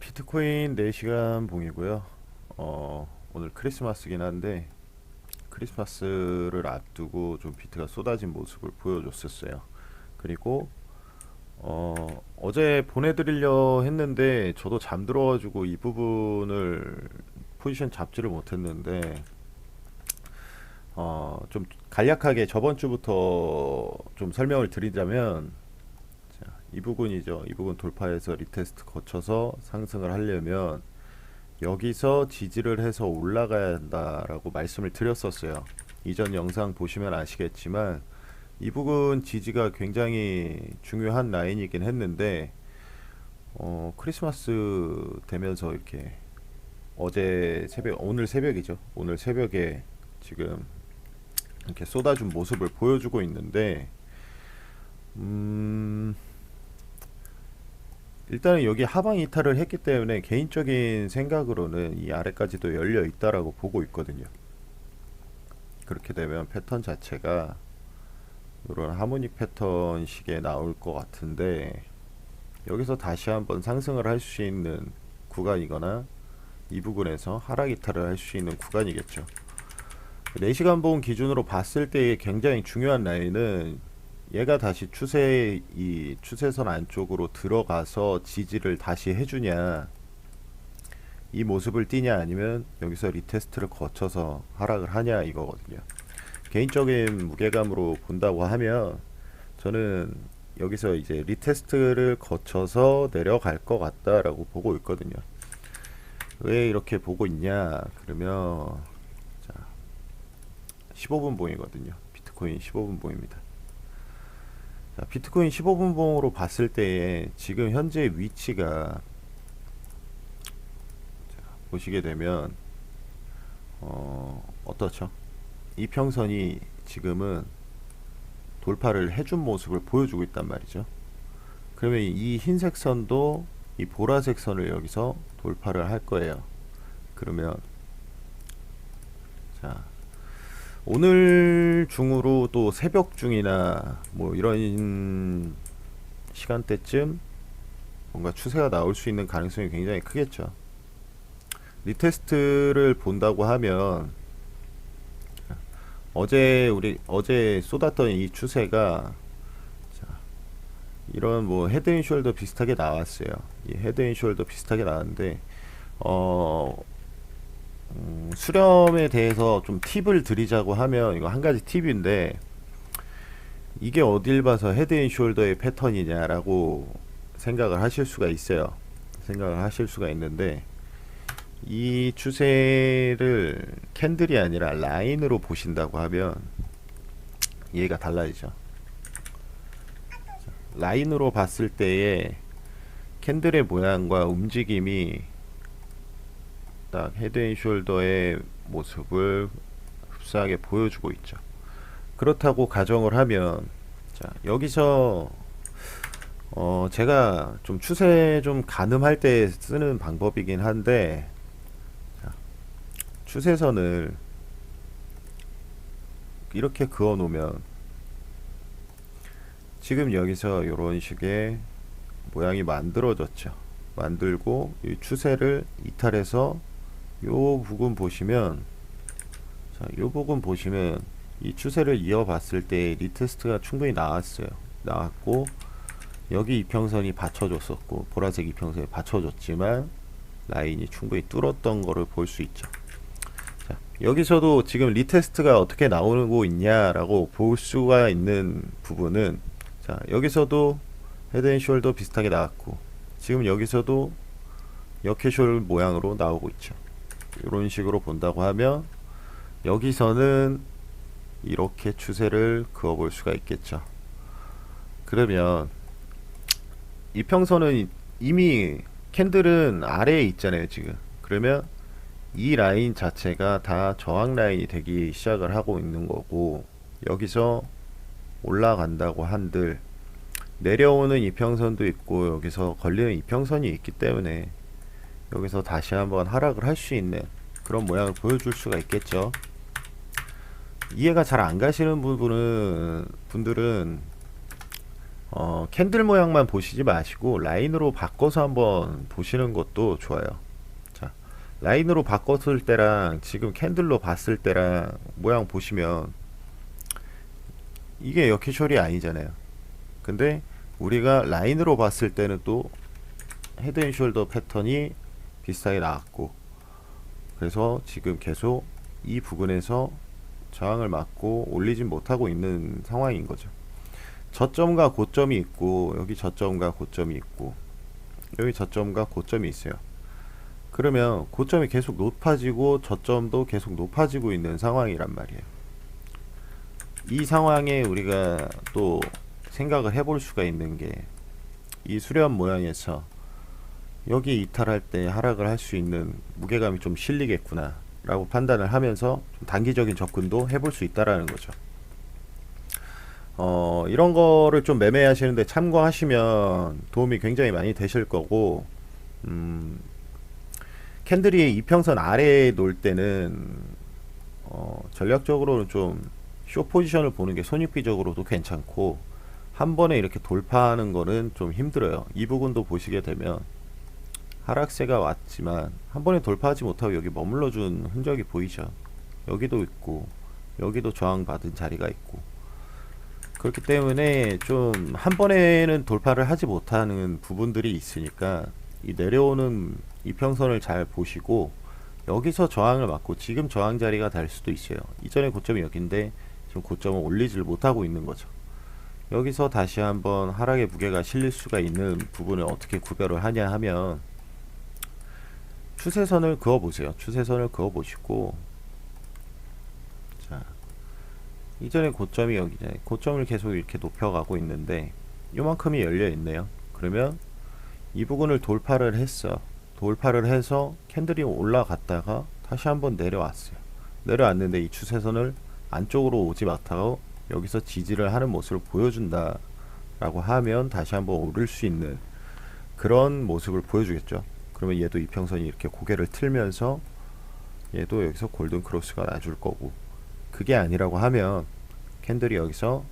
네, 비트코인 4시간 봉이고요. 어, 오늘 크리스마스긴 한데 크리스마스를 앞두고 좀 비트가 쏟아진 모습을 보여줬었어요. 그리고 어, 어제 보내드리려 했는데 저도 잠들어가지고 이 부분을 포지션 잡지를 못했는데 어, 좀 간략하게 저번 주부터 좀 설명을 드리자면 자, 이 부분이죠. 이 부분 돌파해서 리테스트 거쳐서 상승을 하려면 여기서 지지를 해서 올라가야 한다라고 말씀을 드렸었어요. 이전 영상 보시면 아시겠지만 이 부분 지지가 굉장히 중요한 라인이긴 했는데 어, 크리스마스 되면서 이렇게 어제 새벽 오늘 새벽이죠. 오늘 새벽에 지금 이렇게 쏟아준 모습을 보여주고 있는데 음 일단은 여기 하방 이탈을 했기 때문에 개인적인 생각으로는 이 아래까지도 열려 있다라고 보고 있거든요. 그렇게 되면 패턴 자체가 이런 하모닉 패턴 식에 나올 것 같은데 여기서 다시 한번 상승을 할 수 있는 구간이거나 이 부분에서 하락 이탈을 할 수 있는 구간이겠죠. 4시간 봉 기준으로 봤을 때 굉장히 중요한 라인은 얘가 다시 추세 이 추세선 안쪽으로 들어가서 지지를 다시 해주냐 이 모습을 띄냐 아니면 여기서 리테스트를 거쳐서 하락을 하냐 이거거든요. 개인적인 무게감으로 본다고 하면 저는 여기서 이제 리테스트를 거쳐서 내려갈 것 같다라고 보고 있거든요. 왜 이렇게 보고 있냐? 그러면 자 15분 봉이거든요. 비트코인 15분 봉입니다. 자, 비트코인 15분 봉으로 봤을 때에 지금 현재 위치가 자, 보시게 되면 어, 어떻죠? 이평선이 지금은 돌파를 해준 모습을 보여주고 있단 말이죠. 그러면 이 흰색 선도 이 보라색 선을 여기서 돌파를 할 거예요. 그러면 자 오늘 중으로 또 새벽 중이나 뭐 이런 시간대쯤 뭔가 추세가 나올 수 있는 가능성이 굉장히 크겠죠. 리테스트를 본다고 하면 어제 우리 어제 쏟았던 이 추세가 자, 이런 뭐 헤드앤숄더 비슷하게 나왔어요. 이 헤드앤숄더 비슷하게 나왔는데 어 음, 수렴에 대해서 좀 팁을 드리자고 하면 이거 한 가지 팁인데 이게 어딜 봐서 헤드앤숄더의 패턴이냐라고 생각을 하실 수가 있어요. 생각을 하실 수가 있는데 이 추세를 캔들이 아니라 라인으로 보신다고 하면 이해가 달라지죠. 라인으로 봤을 때의 캔들의 모양과 움직임이 딱 헤드 앤 숄더의 모습을 흡사하게 보여주고 있죠. 그렇다고 가정을 하면 자 여기서 어 제가 좀 추세 좀 가늠할 때 쓰는 방법이긴 한데 자, 추세선을 이렇게 그어 놓으면 지금 여기서 이런 식의 모양이 만들어졌죠. 만들고 이 추세를 이탈해서 요 부분 보시면 자, 요 부분 보시면 이 추세를 이어봤을 때 리테스트가 충분히 나왔어요. 나왔고 여기 이평선이 받쳐줬었고 보라색 이평선이 받쳐줬지만 라인이 충분히 뚫었던 거를 볼 수 있죠. 자, 여기서도 지금 리테스트가 어떻게 나오고 있냐라고 볼 수가 있는 부분은 자, 여기서도 헤드앤숄더 비슷하게 나왔고 지금 여기서도 역해숄 모양으로 나오고 있죠. 이런 식으로 본다고 하면 여기서는 이렇게 추세를 그어볼 수가 있겠죠. 그러면 이평선은 이미 캔들은 아래에 있잖아요, 지금. 그러면 이 라인 자체가 다 저항 라인이 되기 시작을 하고 있는 거고 여기서 올라간다고 한들 내려오는 이평선도 있고 여기서 걸리는 이평선이 있기 때문에 여기서 다시 한번 하락을 할 수 있는 그런 모양을 보여줄 수가 있겠죠. 이해가 잘 안 가시는 부분은 분들은 어, 캔들 모양만 보시지 마시고 라인으로 바꿔서 한번 보시는 것도 좋아요. 자, 라인으로 바꿨을 때랑 지금 캔들로 봤을 때랑 모양 보시면 이게 여키숄이 아니잖아요. 근데 우리가 라인으로 봤을 때는 또 헤드앤숄더 패턴이 비슷하게 나왔고 그래서 지금 계속 이 부분에서 저항을 맞고 올리진 못하고 있는 상황인 거죠. 저점과 고점이 있고 여기 저점과 고점이 있고 여기 저점과 고점이 있어요. 그러면 고점이 계속 높아지고 저점도 계속 높아지고 있는 상황이란 말이에요. 이 상황에 우리가 또 생각을 해볼 수가 있는 게 이 수렴 모양에서 여기 이탈할 때 하락을 할 수 있는 무게감이 좀 실리겠구나 라고 판단을 하면서 좀 단기적인 접근도 해볼 수 있다라는 거죠. 어, 이런 거를 좀 매매하시는데 참고하시면 도움이 굉장히 많이 되실 거고, 음, 캔들이 이평선 아래에 놓을 때는, 어, 전략적으로는 좀, 쇼 포지션을 보는 게 손익비적으로도 괜찮고, 한 번에 이렇게 돌파하는 거는 좀 힘들어요. 이 부분도 보시게 되면, 하락세가 왔지만, 한 번에 돌파하지 못하고 여기 머물러 준 흔적이 보이죠. 여기도 있고, 여기도 저항받은 자리가 있고, 그렇기 때문에 좀 한 번에는 돌파를 하지 못하는 부분들이 있으니까 이 내려오는 이평선을 잘 보시고 여기서 저항을 맞고 지금 저항 자리가 될 수도 있어요. 이전에 고점이 여기인데 지금 고점을 올리질 못하고 있는 거죠. 여기서 다시 한번 하락의 무게가 실릴 수가 있는 부분을 어떻게 구별을 하냐 하면 추세선을 그어 보세요. 추세선을 그어 보시고 자 이전에 고점이 여기잖아요. 고점을 계속 이렇게 높여가고 있는데 요만큼이 열려 있네요. 그러면 이 부분을 돌파를 했어. 돌파를 해서 캔들이 올라갔다가 다시 한번 내려왔어요. 내려왔는데 이 추세선을 안쪽으로 오지 못하고 여기서 지지를 하는 모습을 보여준다 라고 하면 다시 한번 오를 수 있는 그런 모습을 보여주겠죠. 그러면 얘도 이평선이 이렇게 고개를 틀면서 얘도 여기서 골든 크로스가 나줄 거고 그게 아니라고 하면 캔들이 여기서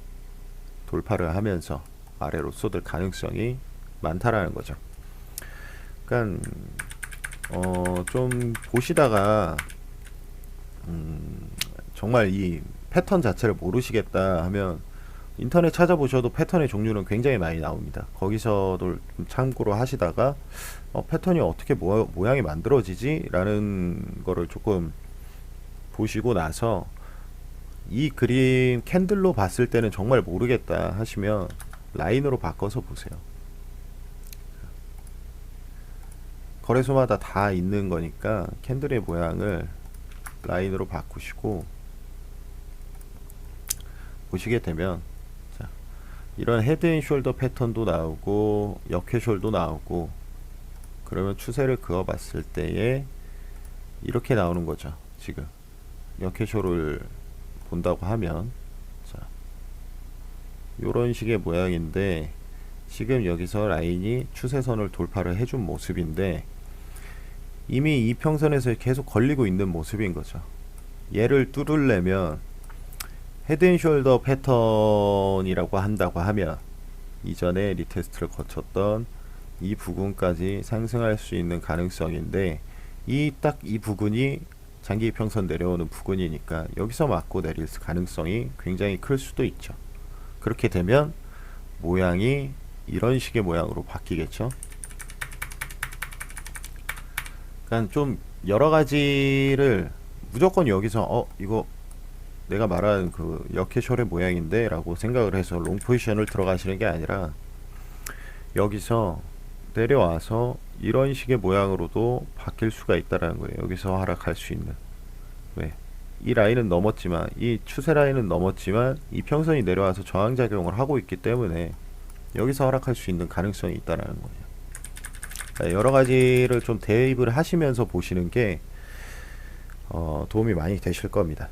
돌파를 하면서 아래로 쏟을 가능성이 많다라는 거죠. 그러니까 어, 좀 보시다가 음, 정말 이 패턴 자체를 모르시겠다 하면 인터넷 찾아보셔도 패턴의 종류는 굉장히 많이 나옵니다. 거기서도 좀 참고로 하시다가 어, 패턴이 어떻게 모, 모양이 만들어지지? 라는 거를 조금 보시고 나서 이 그림 캔들로 봤을 때는 정말 모르겠다 하시면 라인으로 바꿔서 보세요. 거래소마다 다 있는 거니까 캔들의 모양을 라인으로 바꾸시고 보시게 되면 자, 이런 헤드앤숄더 패턴도 나오고 역회숄도 나오고 그러면 추세를 그어 봤을 때에 이렇게 나오는 거죠. 지금 역회쇼를 본다고 하면 자 요런 식의 모양인데 지금 여기서 라인이 추세선을 돌파를 해준 모습인데 이미 이평선에서 계속 걸리고 있는 모습인 거죠 얘를 뚫으려면 헤드앤숄더 패턴이라고 한다고 하면 이전에 리테스트를 거쳤던 이 부분까지 상승할 수 있는 가능성인데 이 딱 이 부분이 장기 이평선 내려오는 부근이니까 여기서 맞고 내릴 가능성이 굉장히 클 수도 있죠. 그렇게 되면 모양이 이런 식의 모양으로 바뀌겠죠. 그러니까 좀 여러 가지를 무조건 여기서 어 이거 내가 말한 그 역해쇼의 모양인데 라고 생각을 해서 롱 포지션을 들어가시는 게 아니라 여기서 내려와서 이런 식의 모양으로도 바뀔 수가 있다라는 거예요. 여기서 하락할 수 있는. 왜? 이 라인은 넘었지만 이 추세 라인은 넘었지만 이 평선이 내려와서 저항 작용을 하고 있기 때문에 여기서 하락할 수 있는 가능성이 있다라는 거예요. 그러니까 여러 가지를 좀 대입을 하시면서 보시는 게 어, 도움이 많이 되실 겁니다.